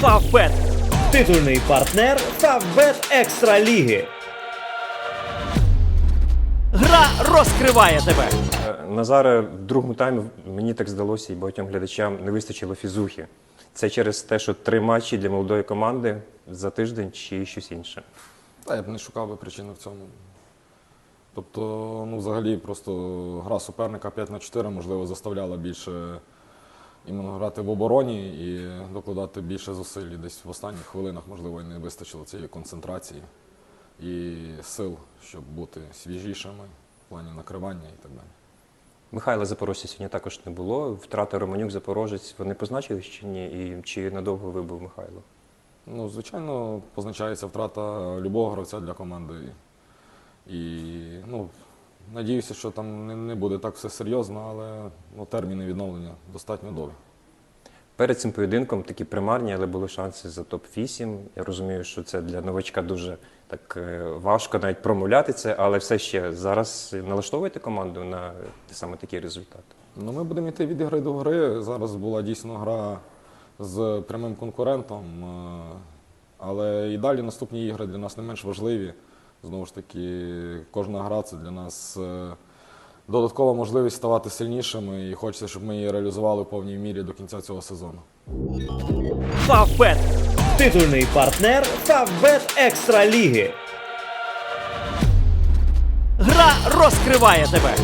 Фавбет. Титульний партнер Фавбет Екстра Ліги. Гра розкриває тебе. Е, Назаре, в другому таймі мені так здалося і багатьом глядачам не вистачило фізухи. Це через те, що три матчі для молодої команди за тиждень чи щось інше. Та я б не шукав би причини в цьому. Тобто, ну, взагалі, просто гра суперника 5 на 4, можливо, заставляла більше іменно грати в обороні і докладати більше зусиль. І Десь в останніх хвилинах, можливо, і не вистачило цієї концентрації і сил, щоб бути свіжішими в плані накривання і так далі. Михайла Запорожця сьогодні також не було. Втрата Романюк Запорожець. Вони позначились чи ні? І чи надовго вибув Михайло? Ну, звичайно, позначається втрата любого гравця для команди. І ну, надіюся, що там не, не буде так все серйозно, але ну, терміни відновлення достатньо довгі. Перед цим поєдинком такі примарні, але були шанси за топ-8. Я розумію, що це для новачка дуже так е, важко навіть промовляти це, але все ще зараз налаштовуєте команду на саме такий результат. Ну, ми будемо йти від ігри до гри. Зараз була дійсно гра з прямим конкурентом, е, але і далі наступні ігри для нас не менш важливі. Знову ж таки, кожна гра це для нас е, додаткова можливість ставати сильнішими і хочеться, щоб ми її реалізували в повній мірі до кінця цього сезону. Фавбет. Титульний партнер Фавбет Екстра Ліги. Гра розкриває тебе.